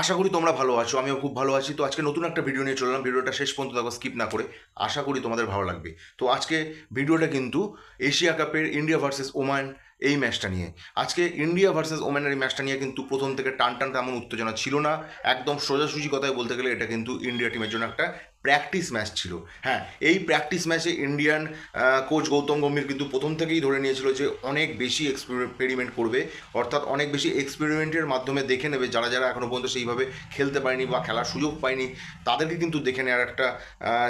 আশা করি তোমরা ভালো আছো, আমিও খুব ভালো আছি। তো আজকে নতুন একটা ভিডিও নিয়ে চললাম ভিডিওটা শেষ পর্যন্ত দেখো স্কিপ না করে। আশা করি তোমাদের ভালো লাগবে। তো আজকে ভিডিওটা কিন্তু এশিয়া কাপের ইন্ডিয়া ভার্সেস ওমান এই ম্যাচটা নিয়ে। আজকে ইন্ডিয়া ভার্সেস ওম্যানের এই ম্যাচটা নিয়ে কিন্তু প্রথম থেকে টান টান তেমন উত্তেজনা ছিল না। একদম সোজাসুজি কথায় বলতে গেলে এটা কিন্তু ইন্ডিয়া টিমের জন্য একটা প্র্যাকটিস ম্যাচ ছিল। হ্যাঁ এই প্র্যাকটিস ম্যাচে ইন্ডিয়ান কোচ গৌতম গম্ভীর কিন্তু প্রথম থেকেই ধরে নিয়েছিল যে অনেক বেশি এক্সপেরিমেন্ট করবে। অর্থাৎ অনেক বেশি এক্সপেরিমেন্টের মাধ্যমে দেখে নেবে যারা যারা এখনও পর্যন্ত সেইভাবে খেলতে পায়নি বা খেলার সুযোগ পায়নি, তাদেরকে কিন্তু দেখে নেওয়ার একটা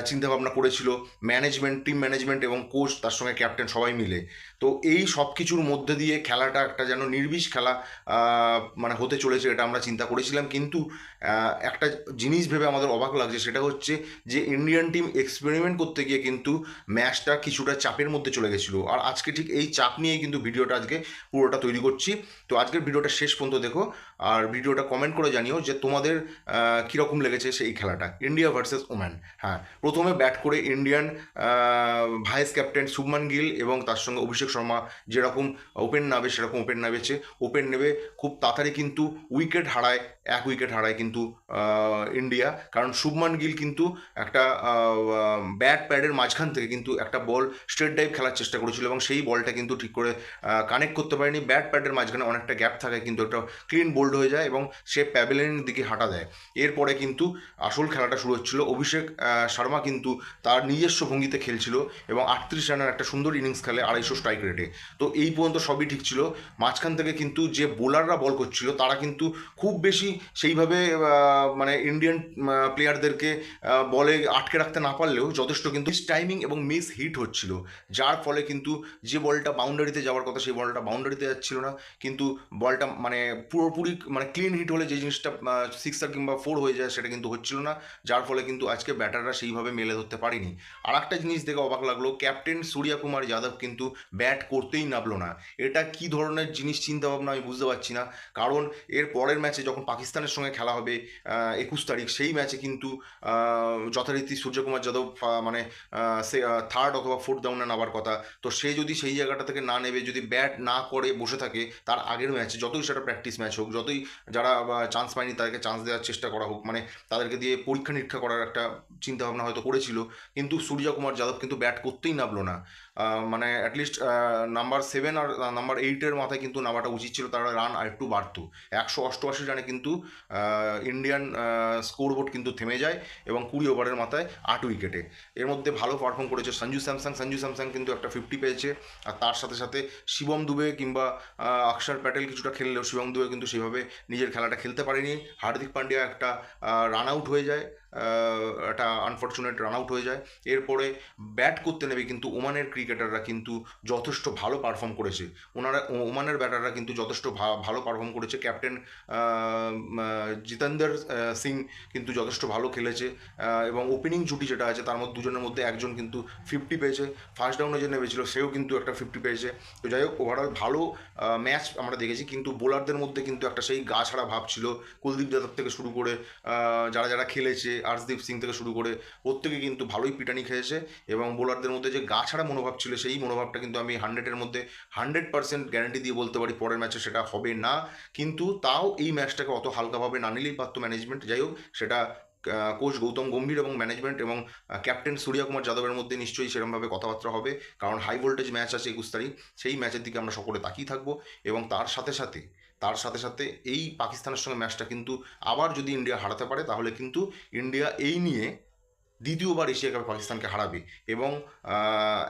চিন্তাভাবনা করেছিল। ম্যানেজমেন্ট টিম ম্যানেজমেন্ট এবং কোচ তার সঙ্গে ক্যাপ্টেন সবাই মিলে। তো এই সব কিছুর মধ্যে দিয়ে খেলাটা একটা যেন নির্বিষ খেলা মানে হতে চলেছে এটা আমরা চিন্তা করেছিলাম। কিন্তু একটা জিনিস ভেবে আমাদের অবাক লাগছে, সেটা হচ্ছে যে ইন্ডিয়ান টিম এক্সপেরিমেন্ট করতে গিয়ে কিন্তু ম্যাচটা কিছুটা চাপের মধ্যে চলে গেছিল। আর আজকে ঠিক এই চাপ নিয়েই কিন্তু ভিডিওটা আজকে পুরোটা তৈরি করছি। তো আজকের ভিডিওটা শেষ পর্যন্ত দেখো। আর ভিডিওটা কমেন্ট করে জানিও যে তোমাদের কীরকম লেগেছে সেই খেলাটা। ইন্ডিয়া ভার্সেস ওম্যান হ্যাঁ প্রথমে ব্যাট করে Indian vice captain Shubman Gill এবং তার সঙ্গে অভিষেক শর্মা যেরকম ওপেন নাবে সেরকম ওপেন নামেছে ওপেন নেবে। খুব তাড়াতাড়ি কিন্তু উইকেট হারায়, এক উইকেট হারায় কিন্তু ইন্ডিয়া কারণ শুভমান গিল কিন্তু একটা ব্যাট প্যাডের মাঝখান থেকে কিন্তু একটা বল স্ট্রেট ডাইভ খেলার চেষ্টা করেছিল এবং সেই বলটা কিন্তু ঠিক করে কানেক্ট করতে পারেনি। ব্যাট প্যাডের মাঝখানে অনেকটা গ্যাপ থাকে কিন্তু একটা ক্লিন বোল্ড হয়ে যায় এবং সে প্যাভিলিয়নের দিকে হাঁটা দেয়। এরপরে কিন্তু আসল খেলাটা শুরু হচ্ছিল। অভিষেক শর্মা কিন্তু তার নিজস্ব ভঙ্গিতে খেলছিল এবং আটত্রিশ রানের একটা সুন্দর ইনিংস খেলে আড়াইশো স্ট্রাইক রেটে তো এই পর্যন্ত সবই ঠিক ছিল। মাঝখান থেকে কিন্তু যে বোলাররা বল করছিল, তারা কিন্তু খুব বেশি সেইভাবে মানে ইন্ডিয়ান প্লেয়ারদেরকে বলে আটকে রাখতে না পারলেও যথেষ্ট কিন্তু টাইমিং এবং মিস হিট হচ্ছিল। যার ফলে কিন্তু যে বলটা বাউন্ডারিতে যাওয়ার কথা, সেই বলটা বাউন্ডারিতে যাচ্ছিল না। কিন্তু বলটা মানে পুরোপুরি মানে ক্লিন হিট হলে যে জিনিসটা সিক্সার কিংবা ফোর হয়ে যায় সেটা কিন্তু হচ্ছিল না। যার ফলে কিন্তু আজকে ব্যাটাররা সেইভাবে মেলে ধরতে পারেনি। আর একটা জিনিস দেখে অবাক লাগল, ক্যাপ্টেন সূর্যা কুমার যাদব কিন্তু ব্যাট করতেই নামলো না। এটা কি ধরনের জিনিস চিন্তা ভাবনা আমি বুঝতে পারছি না। কারণ এর পরের ম্যাচে যখন পাকিস্তানের সঙ্গে খেলা হবে একুশ তারিখ, সেই ম্যাচে কিন্তু যথারীতি সূর্যকুমার যাদব মানে সে থার্ড অথবা ফোর্থ ডাউনে নামার কথা। তো সে যদি সেই জায়গাটা থেকে না নেবে, যদি ব্যাট না করে বসে থাকে, তার আগের ম্যাচে যতই সেটা প্র্যাকটিস ম্যাচ হোক যতই যারা চান্স পায়নি তাদেরকে চান্স দেওয়ার চেষ্টা করা হোক। মানে তাদেরকে দিয়ে পরীক্ষা নিরীক্ষা করার একটা চিন্তাভাবনা হয়তো করেছিল। কিন্তু সূর্য কুমার যাদব কিন্তু ব্যাট করতেই নামলো না। মানে অ্যাটলিস্ট নাম্বার সেভেন আর নাম্বার এইটের মাথায় কিন্তু নামাটা উচিত ছিল। তারা রান আর একটু বাড়তো। একশো অষ্টআশি রানে কিন্তু ইন্ডিয়ান স্কোরবোর্ড কিন্তু থেমে যায় এবং কুড়ি ওভারের মাথায় আট উইকেটে এর মধ্যে ভালো পারফর্ম করেছে সঞ্জু স্যামসাং। সঞ্জু স্যামসাং কিন্তু একটা ফিফটি পেয়েছে। আর তার সাথে সাথে শিবম দুবে কিংবা অক্ষর প্যাটেল কিছুটা খেললেও শিবম দুবে কিন্তু সেইভাবে নিজের খেলাটা খেলতে পারেনি। হার্দিক পান্ডিয়া একটা রান আউট হয়ে যায় একটা আনফর্চুনেট রান আউট হয়ে যায়। এরপরে ব্যাট করতে নেবে কিন্তু ওমানের ক্রিকেটাররা কিন্তু যথেষ্ট ভালো পারফর্ম করেছে। ওনারা ওমানের ব্যাটাররা কিন্তু যথেষ্ট ভালো পারফর্ম করেছে। ক্যাপ্টেন জিতেন্দ্র সিং কিন্তু যথেষ্ট ভালো খেলেছে। এবং ওপেনিং জুটি যেটা আছে, তার মধ্যে দুজনের মধ্যে একজন কিন্তু ফিফটি পেয়েছে। ফার্স্ট ডাউনে যে নেমেছিল, সেও কিন্তু একটা ফিফটি পেয়েছে। তো যাই হোক ওভারঅল ভালো ম্যাচ আমরা দেখেছি। কিন্তু বোলারদের মধ্যে কিন্তু একটা সেই গা ছাড়া ভাব ছিল। কুলদীপ যাদব থেকে শুরু করে যারা যারা খেলেছে, আর্শদীপ সিং থেকে শুরু করে, প্রত্যেকে কিন্তু ভালোই পিটানি খেয়েছে এবং বোলারদের মধ্যে যে গা ছাড়া মনোভাব ছিল, সেই মনোভাবটা কিন্তু আমি হান্ড্রেডের মধ্যে হান্ড্রেড পার্সেন্ট গ্যারান্টি দিয়ে বলতে পারি পরের ম্যাচে সেটা হবে না। কিন্তু তাও এই ম্যাচটাকে অত হালকাভাবে না নিলেই পারতো ম্যানেজমেন্ট যাই হোক, সেটা কোচ গৌতম গম্ভীর এবং ম্যানেজমেন্ট এবং ক্যাপ্টেন সূর্যা কুমার যাদবের মধ্যে নিশ্চয়ই সেরকমভাবে কথাবার্তা হবে। কারণ হাই ভোল্টেজ ম্যাচ আছে একুশ তারিখ, সেই ম্যাচের দিকে আমরা সকলে তাকিয়ে থাকব এবং তার সাথে সাথে তার সাথে সাথে এই পাকিস্তানের সঙ্গে ম্যাচটা কিন্তু আবার যদি ইন্ডিয়া হারাতে পারে, তাহলে কিন্তু ইন্ডিয়া এই নিয়ে দ্বিতীয়বার এশিয়া কাপে পাকিস্তানকে হারাবে। এবং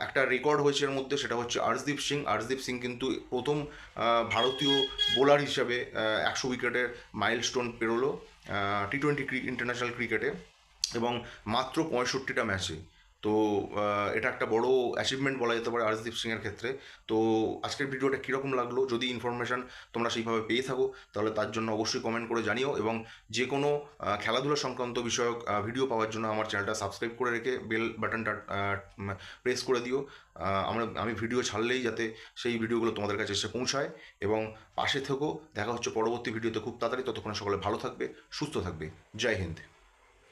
একটা রেকর্ড হয়েছে এর মধ্যে, সেটা হচ্ছে আর্শদীপ সিং। আর্শদীপ সিং কিন্তু প্রথম ভারতীয় বোলার হিসাবে একশো উইকেটের মাইলস্টোন পেরোলো টি টোয়েন্টি ইন্টারন্যাশনাল ক্রিকেটে এবং মাত্র পঁয়ষট্টিটা ম্যাচে তো এটা একটা বড় অ্যাচিভমেন্ট বলা যেতে পারে আর্শদীপ সিংয়ের ক্ষেত্রে। তো, আজকের ভিডিওটা কীরকম লাগল? যদি ইনফরমেশান তোমরা সেইভাবে পেয়ে থাকো, তাহলে তার জন্য অবশ্যই কমেন্ট করে জানিও এবং যে কোনো খেলাধুলা সংক্রান্ত বিষয়ক ভিডিও পাওয়ার জন্য আমার চ্যানেলটা সাবস্ক্রাইব করে রেখে বেল বাটনটা প্রেস করে দিও। আমরা, আমি ভিডিও ছাড়লেই যাতে সেই ভিডিওগুলো তোমাদের কাছে এসে পৌঁছায় এবং পাশে থেকেও দেখা হচ্ছে পরবর্তী ভিডিওতে খুব তাড়াতাড়ি। ততক্ষণে সকলে ভালো থাকবে, সুস্থ থাকবে। জয় হিন্দ।